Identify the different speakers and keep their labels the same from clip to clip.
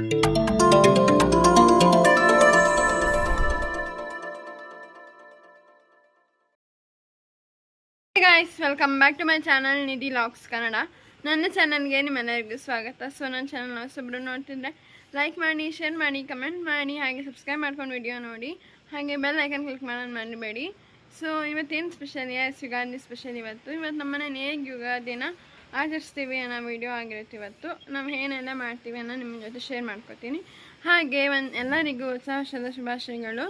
Speaker 1: Guys welcome back to my channel Nidhi LOX Kannada ನನ್ನ ಚಾನಲ್ಗೆ ನಿಮ್ಮೆಲ್ಲರಿಗೂ ಸ್ವಾಗತ. ಸೊ ನನ್ನ ಚಾನಲ್ ಹೊಸಬ್ರು ನೋಡ್ತಿದ್ರೆ ಲೈಕ್ ಮಾಡಿ ಶೇರ್ ಮಾಡಿ ಕಮೆಂಟ್ ಮಾಡಿ, ಹಾಗೆ ಸಬ್ಸ್ಕ್ರೈಬ್ ಮಾಡ್ಕೊಂಡು ವಿಡಿಯೋ ನೋಡಿ. ಹಾಗೆ ಬೆಲ್ ಐಕನ್ ಕ್ಲಿಕ್ ಮಾಡೋದು ಮರಿಬೇಡಿ ಸೊ ಇವತ್ತೇನು ಸ್ಪೆಷಲ್ ಯಾಸ್ ಯುಗಾದಿ ಸ್ಪೆಷಲ್ ಇವತ್ತು. ಇವತ್ತು ನಮ್ಮನೇಲಿ ಹೇಗೆ ಯುಗಾದಿನ ಆಚರಿಸ್ತೀವಿ ಅನ್ನೋ ವಿಡಿಯೋ ಆಗಿರುತ್ತೆ ಇವತ್ತು. ನಾವು ಏನೆಲ್ಲ ಮಾಡ್ತೀವಿ ಅನ್ನೋ ನಿಮ್ಮ ಜೊತೆ ಶೇರ್ ಮಾಡ್ಕೊತೀನಿ. ಹಾಗೆ ಒಂದು ಎಲ್ಲರಿಗೂ ಹೊಸ ವರ್ಷದ ಶುಭಾಶಯಗಳು.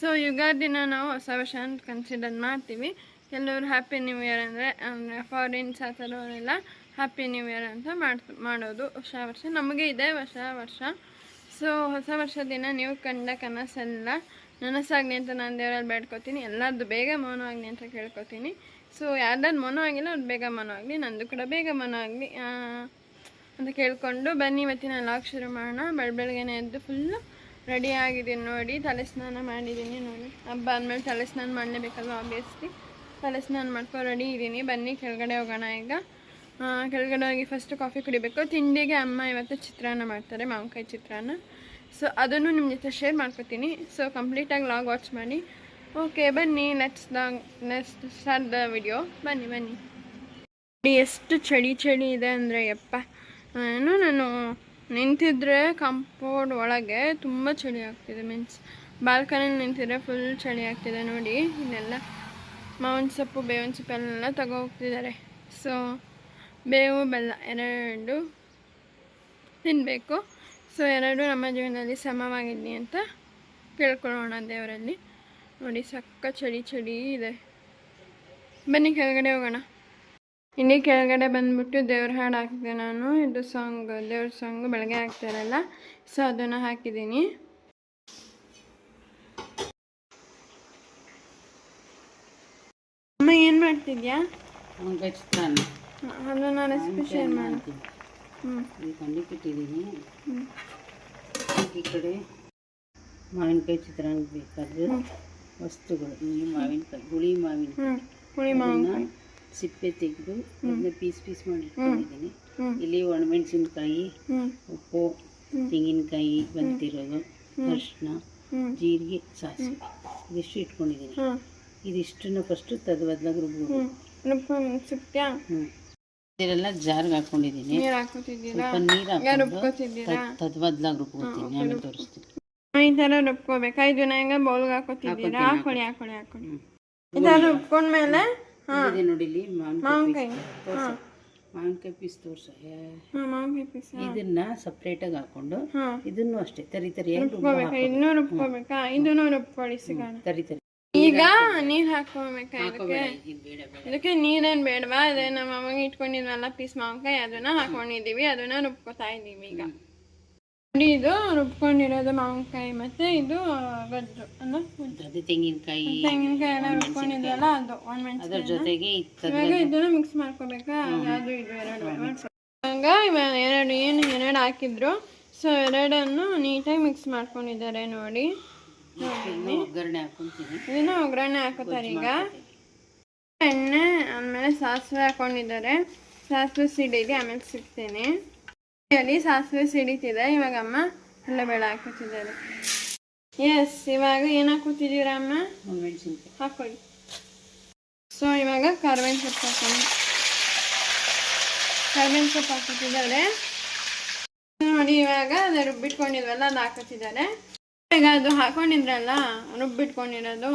Speaker 1: ಸೊ ಯುಗಾದಿನ ನಾವು ಹೊಸ ವರ್ಷ ಅಂತ ಕನ್ಸಿಡರ್ ಮಾಡ್ತೀವಿ. ಕೆಲವರು ಹ್ಯಾಪಿ ನ್ಯೂ ಇಯರ್ ಅಂದರೆ ಅಂದರೆ ಫಾರಿನ್ಸ್ ಆ ಥರವರೆಲ್ಲ ಹ್ಯಾಪಿ ನ್ಯೂ ಇಯರ್ ಅಂತ ಮಾಡ್ತು, ಮಾಡೋದು ಹೊಸ ವರ್ಷ. ನಮಗೆ ಇದೆ ಹೊಸ ವರ್ಷ. ಸೊ ಹೊಸ ವರ್ಷದ ದಿನ ನೀವು ಕಂಡ ಕನಸೆಲ್ಲ ನನಸಾಗಲಿ ಅಂತ ನಾನು ದೇವರಲ್ಲಿ ಬೇಡ್ಕೋತೀನಿ. ಎಲ್ಲರದ್ದು ಬೇಗ ಮೌನ ಆಗಲಿ ಅಂತ ಕೇಳ್ಕೊತೀನಿ. ಸೊ ಯಾರ್ದಾದ್ರು ಮೌನ ಆಗಿಲ್ಲ ಅವ್ರು ಬೇಗ ಮನೋ ಆಗಲಿ ನಂದು ಕೂಡ ಬೇಗ ಮನೋ ಆಗಲಿ ಅಂತ ಕೇಳಿಕೊಂಡು ಬನ್ನಿ, ಇವತ್ತಿನ ಲಾಕ್ ಶುರು ಮಾಡೋಣ. ಬೆಳ ಬೆಳಗ್ಗೆನೆ ಎದ್ದು ಫುಲ್ಲು ರೆಡಿ ಆಗಿದ್ದೀನಿ ನೋಡಿ. ತಲೆ ಸ್ನಾನ ಮಾಡಿದ್ದೀನಿ ನೋಡಿ. ಹಬ್ಬ ಆದಮೇಲೆ ತಲೆ ಸ್ನಾನ ಮಾಡಲೇಬೇಕಲ್ವ ಆಬ್ವಿಯಸ್ಲಿ ತಲೆ ಸ್ನಾನ ಮಾಡ್ಕೊಂಡು ರೆಡಿ ಇದ್ದೀನಿ. ಬನ್ನಿ, ಕೆಳಗಡೆ ಹೋಗೋಣ ಈಗ. ಕೆಳಗಡೆ ಹೋಗಿ ಫಸ್ಟು ಕಾಫಿ ಕುಡಿಬೇಕು. ತಿಂಡಿಗೆ ಅಮ್ಮ ಇವತ್ತು ಚಿತ್ರಾನ್ನ ಮಾಡ್ತಾರೆ, ಮಾವಿನಕಾಯಿ ಚಿತ್ರಾನ್ನ. ಸೊ ಅದನ್ನು ನಿಮ್ಮ ಜೊತೆ ಶೇರ್ ಮಾಡ್ಕೊತೀನಿ. ಸೊ ಕಂಪ್ಲೀಟಾಗಿ ಲಾಗ್ ವಾಚ್ ಮಾಡಿ. ಓಕೆ ಬನ್ನಿ next log next start the video ಬನ್ನಿ ಬನ್ನಿ. ಎಷ್ಟು ಚಳಿ ಚಳಿ ಇದೆ ಅಂದರೆ, ಯಪ್ಪ. ಏನು ನಾನು ನಿಂತಿದ್ರೆ ಕಾಂಪೌಂಡ್ ಒಳಗೆ ತುಂಬ ಚಳಿ ಆಗ್ತಿದೆ ಮೀನ್ಸ್ ಬಾಲ್ಕನಲ್ಲಿ ನಿಂತಿದ್ರೆ ಫುಲ್ ಚಳಿ ಆಗ್ತಿದೆ, ನೋಡಿ. ಇನ್ನೆಲ್ಲ ಮಾವಿನ ಸೊಪ್ಪು, ಬೇವಿನ ಸೊಪ್ಪು ಎಲ್ಲ ತಗೋ ಹೋಗ್ತಿದ್ದಾರೆ. ಸೊ ಬೇವು, ಬೆಲ್ಲ ಎರಡು ತಿನ್ನಬೇಕು ಸೊ ಎರಡು ನಮ್ಮ ಜೀವನದಲ್ಲಿ ಸಮವಾಗಿರಲಿ ಅಂತ ಕೇಳ್ಕೊಳ್ಳೋಣ ದೇವರಲ್ಲಿ. ನೋಡಿ ಸಕ್ಕ ಚಳಿ ಚಳಿ ಇದೆ. ಬನ್ನಿ ಕೆಳಗಡೆ ಹೋಗೋಣ. ಇಲ್ಲಿ ಕೆಳಗಡೆ ಬಂದ್ಬಿಟ್ಟು ದೇವ್ರ ಹಾಡು ಹಾಕಿದೆ ನಾನು. ಇದು ಸಾಂಗ್ ದೇವ್ರ ಸಾಂಗ್ ಬೆಳಗ್ಗೆ ಹಾಕ್ತಾರಲ್ಲ ಸೊ ಅದನ್ನು ಹಾಕಿದ್ದೀನಿ. ಅಮ್ಮ ಏನು ಮಾಡ್ತಿದ್ಯಾ? ಅದನ್ನು ರೆಸಿಪಿ ಶೇರ್ ಮಾಡು. ಹ್ಞೂ
Speaker 2: ಈ ಕಡೆ ಮಾವಿನಕಾಯಿ ಚಿತ್ರಾನ್ನ ಬೇಕಾದ ವಸ್ತುಗಳು ಈ ಮಾವಿನಕಾಯಿ ಹುಳಿ ಮಾವಿನಕಾಯಿ.
Speaker 1: ಹುಳಿ ಮಾವಿನ
Speaker 2: ಸಿಪ್ಪೆ ತೆಗೆದು ಅದನ್ನ ಪೀಸ್ ಪೀಸ್ ಮಾಡಿ ಇಟ್ಕೊಂಡಿದ್ದೀನಿ ಇಲ್ಲಿ ಒಣಮೆಣಸಿನ್ಕಾಯಿ ಉಪ್ಪು ತೆಂಗಿನಕಾಯಿ ಬಂತಿರೋದು ಅರಿಶಿನ ಜೀರಿಗೆ ಸಾಸಿವೆ. ಇದಿಷ್ಟು ಇಟ್ಕೊಂಡಿದ್ದೀನಿ. ಇದಿಷ್ಟನ್ನು ಫಸ್ಟು ತದ್ಬದ್ಲಾಗ ರುಬ್ಬೋದು.
Speaker 1: ಹ್ಞೂ ರುಬ್ಕೊಂಡು ಸಿಕ್ತ್ಯಾ
Speaker 2: ಹ್ಞೂ ಇದೆಲ್ಲ ಜಾರ್ಗೆ ಹಾಕೊಂಡಿದ್ದೀನಿ ಸ್ವಲ್ಪ ನೀರು ತದ್ಬದ್ಲಾಗ ರುಬ್ಕೋತೀನಿ ಆಮೇಲೆ ತೋರಿಸ್ತೀನಿ.
Speaker 1: ಈ ಥರ ರುಬ್ಕೋಬೇಕಾ. ಇದು ನಂಗೆ ಬೌಲ್ಗೆ ಹಾಕೋತಿದ್ದೀರಾ ಹಾಕೊಳ್ಳಿ ಹಾಕೊಳ್ಳಿ ಹಾಕೊಳ್ಳಿ. ಈ ಥರ ರುಬ್ಕೊಂಡ್ಮೇಲೆ
Speaker 2: ಇದೆ ನೋಡಿ ಇಲ್ಲಿ ಮಾವಿನಕಾಯಿ
Speaker 1: ಮಾವಿನಕಾಯಿ
Speaker 2: ಪೀಸ್ ತೋರ್ಸ.
Speaker 1: ಮಾವಿನಕಾಯಿ ಪೀಸ್?
Speaker 2: ಇದನ್ನ ಸಪ್ರೇಟಾಗಿ ಹಾಕೊಂಡು ಇದನ್ನು ಅಷ್ಟೇ ತರಿ ತರಿಯಾಗಿ
Speaker 1: ರುಬ್ಕೋಬೇಕಾ? ಇನ್ನೂ ರುಬ್ಕೋಬೇಕಾ? ಇದನ್ನು ರುಬ್ಕೊಳ್ಳಿ ಸಿಗೋಣ.
Speaker 2: ತರಿ ತರಿ.
Speaker 1: ಈಗ ನೀರ್ ಹಾಕೋಬೇಕಾ ಇದಕ್ಕೆ ನೀರೇನು ಬೇಡವಾ? ಅದೇ ನಮ್ಮ ಅವಾಗ ಇಟ್ಕೊಂಡಿದ್ವಲ್ಲ ಪೀಸ್ ಮಾವಿನಕಾಯಿ ಅದನ್ನ ಹಾಕೊಂಡಿದೀವಿ ಅದನ್ನ ರುಬ್ಕೊತಾ ಇದೀವಿ ಈಗ. ನೋಡಿ ಇದು ರುಬ್ಕೊಂಡಿರೋದು ಮಾವಿನಕಾಯಿ ಮತ್ತೆ ಇದು ಗಜ್ಜು ಅಂದ್ರೆ
Speaker 2: ಅದೇ ತೆಂಗಿನಕಾಯಿ
Speaker 1: ತೆಂಗಿನಕಾಯಿ ಎಲ್ಲ ರುಬ್ಕೊಂಡಿದ್ವಲ್ಲ ಅದು
Speaker 2: ಜೊತೆಗೆ
Speaker 1: ಇವಾಗ ಇದನ್ನ ಮಿಕ್ಸ್ ಮಾಡ್ಕೋಬೇಕಾ? ಅದು ಇದು ಎರಡು? ಇವಾಗ ಎರಡು ಏನು ಎರಡು ಹಾಕಿದ್ರು. ಸೊ ಎರಡನ್ನು ನೀಟಾಗಿ ಮಿಕ್ಸ್ ಮಾಡ್ಕೊಂಡಿದ್ದಾರೆ ನೋಡಿ.
Speaker 2: ಒಗ್ಗರಣೆ ಹಾಕೊಂತೀನಿ.
Speaker 1: ಒಗ್ಗರಣೆ ಹಾಕೋತಾರೆ ಈಗ. ಎಣ್ಣೆ ಆಮೇಲೆ ಸಾಸಿವೆ ಹಾಕೊಂಡಿದ್ದಾರೆ. ಸಾಸಿವೆ ಸಿಡಿಲಿ ಆಮೇಲೆ ಸಿಗ್ತೇನೆ ಅಲ್ಲಿ ಸಾಸಿವೆ ಸಿಡಿತಿದೆ. ಇವಾಗ ಅಮ್ಮ ಬೇಳೆ ಹಾಕೋತಿದ್ದಾರೆ ಎಸ್ ಇವಾಗ ಏನು ಹಾಕೋತಿದ್ದೀರಾ ಅಮ್ಮ?
Speaker 2: ಮೆಣಸಿನ್ಕಾಯಿ.
Speaker 1: ಹಾಕೊಳ್ಳಿ. ಸೊ ಇವಾಗ ಕರ್ಬೇವಿನ ಸೊಪ್ಪು ಹಾಕೊಂಡು ಕರ್ಬೇವಿನ ಸೊಪ್ಪು ಹಾಕೋತಿದ್ದಾರೆ ನೋಡಿ ಇವಾಗ ಅದು ರುಬ್ಬಿಟ್ಕೊಂಡಿದ್ವಲ್ಲ ಅದು ಹಾಕೋತಿದ್ದಾರೆ ಈಗ ಅದು ಹಾಕೊಂಡಿದ್ರಲ್ಲ ರುಬ್ಬಿಟ್ಕೊಂಡಿರೋದು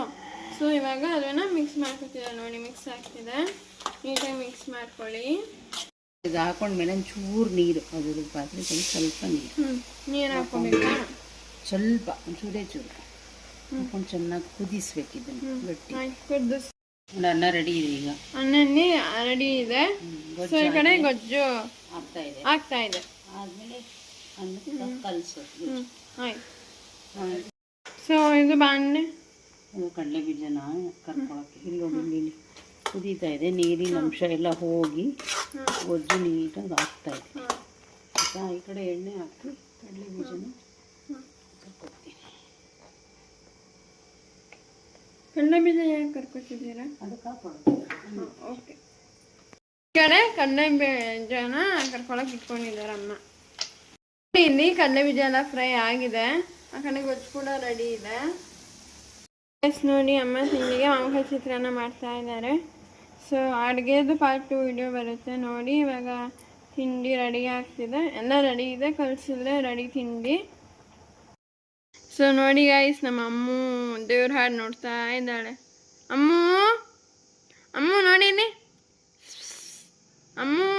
Speaker 1: ಸೊ ಇವಾಗ ಅದನ್ನ ಮಿಕ್ಸ್ ಮಾಡ್ಕೊತಿದ್ದಾರೆ ನೋಡಿ ಮಿಕ್ಸ್ ಆಗ್ತಿದೆ. ನೀಟಾಗಿ ಮಿಕ್ಸ್ ಮಾಡ್ಕೊಳ್ಳಿ.
Speaker 2: ಇದು ಹಾಕೊಂಡ್ಮೇಲೆ ಒಂಚೂರು ನೀರು ಅದು ಪಾತ್ರೆ ಸ್ವಲ್ಪ ನೀರು.
Speaker 1: ನೀರು ಹಾಕೋಬೇಕಾ
Speaker 2: ಸ್ವಲ್ಪ ಒಂಚೂರೇ ಚೂರು. ಹಾಕೊಂಡು ಚೆನ್ನಾಗಿ ಕುದಿಸ್ಬೇಕು ಇದನ್ನು ಒಂದು ಅನ್ನ ರೆಡಿ ಇದೆ ಈಗ.
Speaker 1: ಅನ್ನನೇ ರೆಡಿ ಇದೆ. ಸೊ ಈ ಕಡೆ ಗೊಜ್ಜು
Speaker 2: ಆಗ್ತಾ ಇದೆ.
Speaker 1: ಆಗ್ತಾ ಇದೆ.
Speaker 2: ಆದ್ಮೇಲೆ ಅನ್ನ ಕಲಸೋದು.
Speaker 1: ಆಯ್ತು. ಸೊ ಇದು ಬಾಣಲೆ
Speaker 2: ಅದು ಕಡಲೆ ಬೀಜನ? ಕರ್ಕೊಳಕ್ಕೆ. ಇಲ್ಲಿ ನೋಡಿ ಕುದೀತಾ ಇದೆ ನೀರಿನ ಅಂಶ ಎಲ್ಲ ಹೋಗಿ ಗೊಜ್ಜು ನೀಟಾಗಿ ಆಗ್ತಾ ಇದೆ. ಆಯ್ತಾ? ಈ ಕಡೆ ಎಣ್ಣೆ ಹಾಕಿ ಕಡಲೆ ಬೀಜನ? ಕರ್ಕೊತೀನಿ.
Speaker 1: ಕಡಲೆ ಬೀಜ ಯಾಕೆ ಕರ್ಕೊತಿದ್ದೀರಾ?
Speaker 2: ಅದು ಹಾಕೊಳ್ಳೋದು
Speaker 1: ಓಕೆ. ಕಡೆ ಕಡಲೆ ಬೀಜನ ಕರ್ಕೊಳಕ್ಕೆ ಇಟ್ಕೊಂಡಿದ್ದಾರೆ ಅಮ್ಮ ಇಲ್ಲಿ ಕಡಲೆ ಬೀಜ ಎಲ್ಲ ಫ್ರೈ ಆಗಿದೆ. ಆ ಕಡೆ ರೆಡಿ ಇದೆ. ನೋಡಿ, ಅಮ್ಮ ತಿಂಡಿಗೆ ಮಾಂಸಾಹಾರ ಚಿತ್ರಾನ್ನ ಮಾಡ್ತಾ ಇದ್ದಾರೆ. ಸೊ ಅಡುಗೆದು ಪಾರ್ಟ್ ಟು ವಿಡಿಯೋ ಬರುತ್ತೆ. ನೋಡಿ, ಇವಾಗ ತಿಂಡಿ ರೆಡಿ ಆಗ್ತಿದೆ. ಎಲ್ಲ ರೆಡಿ ಇದೆ. ಕಲ್ಸಿದ್ರೆ ರೆಡಿ ತಿಂಡಿ. ಸೊ ನೋಡಿ ಗಾಯ್ಸ್ ನಮ್ಮ ಅಮ್ಮ ದೇವ್ರ ಹಾಡು ನೋಡ್ತಾ ಇದ್ದಾಳೆ. ಅಮ್ಮ ಅಮ್ಮ, ನೋಡಿ ಇಲ್ಲಿ ಅಮ್ಮು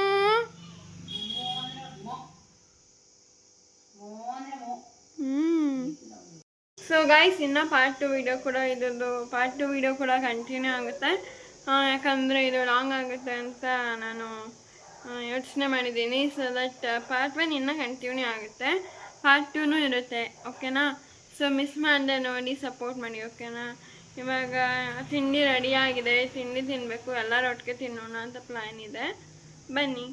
Speaker 1: ಹ್ಮ್ ಸೊ ಗೈಸ್ ಇನ್ನು ಪಾರ್ಟ್ ಟು ವೀಡಿಯೋ ಕೂಡ ಇದ್ರದ್ದು ಪಾರ್ಟ್ ಟು ವಿಡಿಯೋ ಕೂಡ ಕಂಟಿನ್ಯೂ ಆಗುತ್ತೆ. ಯಾಕಂದರೆ ಇದು ಲಾಂಗ್ ಆಗುತ್ತೆ ಅಂತ ನಾನು ಯೋಚನೆ ಮಾಡಿದ್ದೀನಿ. ಸೊ ದಟ್ ಪಾರ್ಟ್ ಒನ್ ಇನ್ನೂ ಕಂಟಿನ್ಯೂ ಆಗುತ್ತೆ. ಪಾರ್ಟ್ ಟೂನೂ ಇರುತ್ತೆ ಓಕೆನಾ ಸೊ ಮಿಸ್ ಮಾಡದೆ ನೋಡಿ ಸಪೋರ್ಟ್ ಮಾಡಿ ಓಕೆನಾ ಇವಾಗ ತಿಂಡಿ ರೆಡಿ ಆಗಿದೆ. ತಿಂಡಿ ತಿನ್ನಬೇಕು ಎಲ್ಲರ ಒಟ್ಟಿಗೆ ತಿನ್ನೋಣ ಅಂತ ಪ್ಲ್ಯಾನ್ ಇದೆ. ಬನ್ನಿ.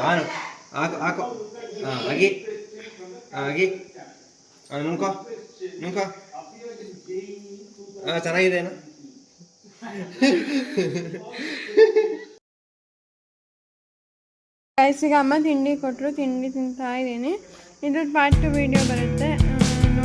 Speaker 3: ಹಾಂ ಹಾಕು ಹಾಕು. ಹಾಂ ಅಗಿ ಅಗಿ ಹಾಂ ನುಂಕೋ ನುಂಕೋ ಹಾಂ ಚೆನ್ನಾಗಿದೆನಾ
Speaker 1: ಗೈಸಿಗೆ ಅಮ್ಮ ತಿಂಡಿ ಕೊಟ್ಟರು ತಿಂಡಿ ತಿಂತಾ ಇದ್ದೀನಿ. ಇದ್ರ ಪಾರ್ಟ್ ಟು ವಿಡಿಯೋ ಬರುತ್ತೆ. ಆ,